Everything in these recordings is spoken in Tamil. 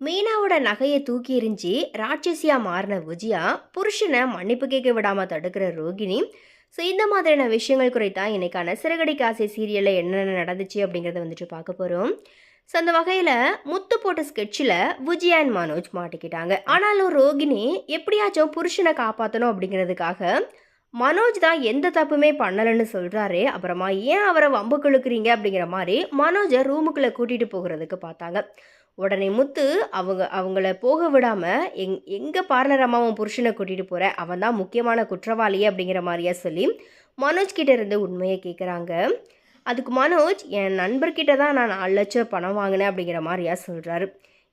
மீனாவோட நகையை தூக்கி எறிஞ்சி ராட்சசியாக மாறின விஜயா புருஷனை மன்னிப்பு கேட்க விடாமல் தடுக்கிற ரோகிணி. ஸோ இந்த மாதிரியான விஷயங்கள் குறைத்தான் இன்னைக்கான சிறகடி காசை சீரியலில் என்னென்ன நடந்துச்சு அப்படிங்கிறத வந்துட்டு பார்க்க போகிறோம் ஸோ அந்த வகையில் முத்து போட்ட ஸ்கெட்சில் விஜயா அண்ட் மனோஜ் மாட்டிக்கிட்டாங்க. ஆனாலும் ரோகிணி எப்படியாச்சும் புருஷனை காப்பாற்றணும் அப்படிங்கிறதுக்காக மனோஜ் தான் எந்த தப்புமே பண்ணலைன்னு சொல்கிறாரு அப்புறமா ஏன் அவரை வம்பு கிழக்குறீங்க அப்படிங்கிற மாதிரி மனோஜை ரூமுக்குள்ளே கூட்டிகிட்டு போகிறதுக்கு பார்த்தாங்க. உடனே முத்து அவங்க அவங்கள போக விடாமல் எங் எங்கே பார்லர் அம்மாவும் புருஷனை கூட்டிகிட்டு போகிற அவன் தான் முக்கியமான குற்றவாளி அப்படிங்கிற மாதிரியா சொல்லி மனோஜ் கிட்டே இருந்து உண்மையை கேட்குறாங்க அதுக்கு மனோஜ் என் நண்பர்கிட்ட தான் நான் நாலு லட்சம் பணம் வாங்கினேன் அப்படிங்கிற மாதிரியா சொல்கிறாரு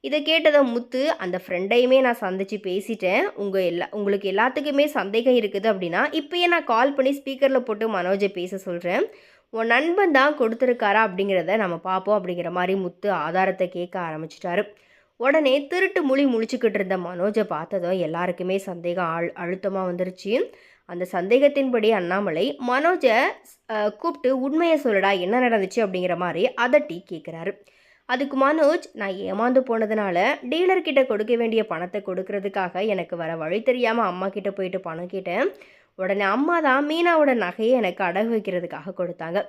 இதை கேட்டதை முத்து அந்த ஃப்ரெண்டையுமே நான் சந்திச்சு பேசிட்டேன். உங்கள் எல்லா உங்களுக்கு எல்லாத்துக்குமே சந்தேகம் இருக்குது அப்படின்னா இப்போயே நான் கால் பண்ணி ஸ்பீக்கரில் போட்டு மனோஜை பேச சொல்கிறேன் உன் நண்பன் தான் கொடுத்துருக்காரா அப்படிங்கிறத நம்ம பார்ப்போம் அப்படிங்கிற மாதிரி முத்து ஆதாரத்தை கேட்க ஆரம்பிச்சிட்டாரு. உடனே திருட்டு மொழி முழிச்சுக்கிட்டு இருந்த மனோஜை பார்த்ததும் எல்லாருக்குமே சந்தேகம் அழு அழுத்தமாக வந்துருச்சு. அந்த சந்தேகத்தின்படி அண்ணாமலை மனோஜை கூப்பிட்டு உண்மையை சொல்லடா என்ன நடந்துச்சு அப்படிங்கிற மாதிரி அதட்டி கேட்குறாரு அதுக்கு மனோஜ் நான் ஏமாந்து போனதுனால டீலர்கிட்ட கொடுக்க வேண்டிய பணத்தை கொடுக்கறதுக்காக எனக்கு வர வழி தெரியாமல் அம்மா கிட்ட போயிட்டு பணம் கேட்டேன். உடனே அம்மா தான் மீனாவோட நகையை எனக்கு அடகு வைக்கிறதுக்காக கொடுத்தாங்க.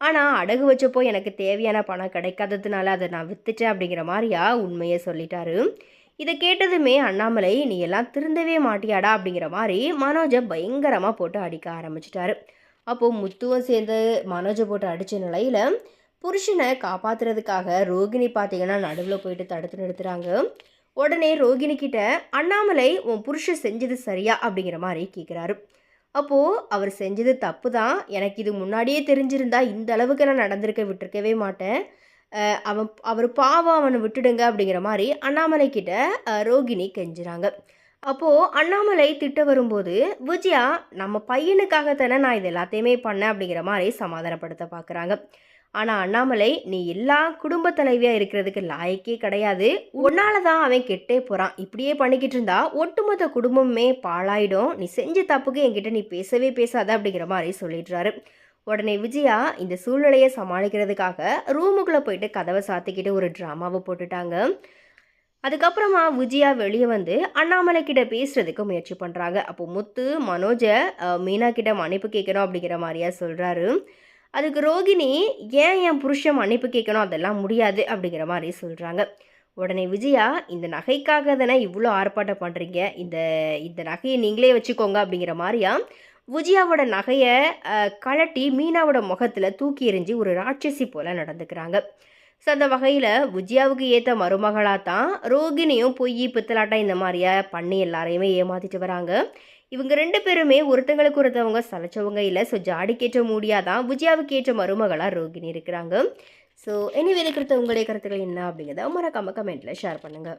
ஆனால் அடகு வச்சப்போ எனக்கு தேவையான பணம் கிடைக்காததுனால அதை நான் வித்துட்டேன் அப்படிங்கிற மாதிரியா உண்மையை சொல்லிட்டாரு. இதை கேட்டதுமே அண்ணாமலை நீ எல்லாம் திருந்தவே மாட்டியாடா? அப்படிங்கிற மாதிரி மனோஜை பயங்கரமாக போட்டு அடிக்க ஆரம்பிச்சிட்டாரு. அப்போது முத்துவும் சேர்ந்து மனோஜை போட்டு அடித்த நிலையில் புருஷனை காப்பாத்துறதுக்காக ரோகிணி பார்த்தீங்கன்னா நடுவில் போயிட்டு தடுத்து நிறுத்துறாங்க. உடனே ரோகிணி கிட்ட அண்ணாமலை உன் புருஷன் செஞ்சது சரியா? அப்படிங்கிற மாதிரி கேட்குறாரு அப்போது அவர் செஞ்சது தப்பு தான் எனக்கு இது முன்னாடியே தெரிஞ்சிருந்தா இந்த அளவுக்கு நான் நடந்திருக்க விட்டுருக்கவே மாட்டேன். அவன் அவர் பாவம் அவனை விட்டுடுங்க அப்படிங்கிற மாதிரி அண்ணாமலை கிட்ட ரோகிணி கெஞ்சுறாங்க. அப்போது அண்ணாமலை திட்ட வரும்போது விஜயா நம்ம பையனுக்காக தானே நான் இது எல்லாத்தையுமே பண்ணேன் அப்படிங்கிற மாதிரி சமாதானப்படுத்த பார்க்குறாங்க ஆனால் அண்ணாமலை நீ எல்லா குடும்ப தலைவியாக இருக்கிறதுக்கு லாயக்கே கிடையாது. உன்னால தான் அவன் கெட்டே போகிறான் இப்படியே பண்ணிக்கிட்டு இருந்தா ஒட்டுமொத்த குடும்பமே பாழாயிடும். நீ செஞ்ச தப்புக்கு என்கிட்ட நீ பேசவே பேசாத அப்படிங்கிற மாதிரி சொல்லிடுறாரு. உடனே விஜயா இந்த சூழ்நிலையை சமாளிக்கிறதுக்காக ரூமுக்குள்ளே போயிட்டு கதவை சாத்திக்கிட்டு ஒரு ட்ராமாவை போட்டுட்டாங்க. அதுக்கப்புறமா விஜயா வெளியே வந்து அண்ணாமலை கிட்ட பேசுறதுக்கு முயற்சி பண்ணுறாங்க அப்போ முத்து மனோஜை மீனா கிட்ட மன்னிப்பு கேட்கணும் அப்படிங்கிற மாதிரியா சொல்கிறாரு அதுக்கு ரோகிணி ஏன் என் புருஷன் மன்னிப்பு கேட்கணும்? அதெல்லாம் முடியாது அப்படிங்கிற மாதிரி சொல்கிறாங்க உடனே விஜயா இந்த நகைக்காக தானே இவ்வளோ ஆர்ப்பாட்டம் பண்ணுறீங்க இந்த இந்த நகையை நீங்களே வச்சுக்கோங்க அப்படிங்கிற மாதிரியா விஜயாவோட நகையை கலட்டி கழட்டி மீனாவோட முகத்தில் தூக்கி எறிஞ்சு ஒரு ராட்சசி போல் நடந்துக்கிறாங்க. ஸோ அந்த வகையில் விஜயாவுக்கு ஏற்ற மருமகளாக தான் ரோகிணியும் பொய் பித்தலாட்டம் இந்த மாதிரியா பண்ணி எல்லாரையுமே ஏமாற்றிட்டு வராங்க. இவங்க ரெண்டு பேருமே ஒருத்தங்களுக்கு ஒருத்தவங்க சலைச்சவங்க இல்லை. ஸோ ஜாடிக்கேற்ற மூடியாதான் விஜயாவுக்கு ஏற்ற மருமகளாக ரோகிணி இருக்கிறாங்க. ஸோ எனிவே இருக்கிறது உங்களுடைய கருத்துக்கள் என்ன அப்படிங்கிறத மறக்காம கமெண்ட்டில் ஷேர் பண்ணுங்கள்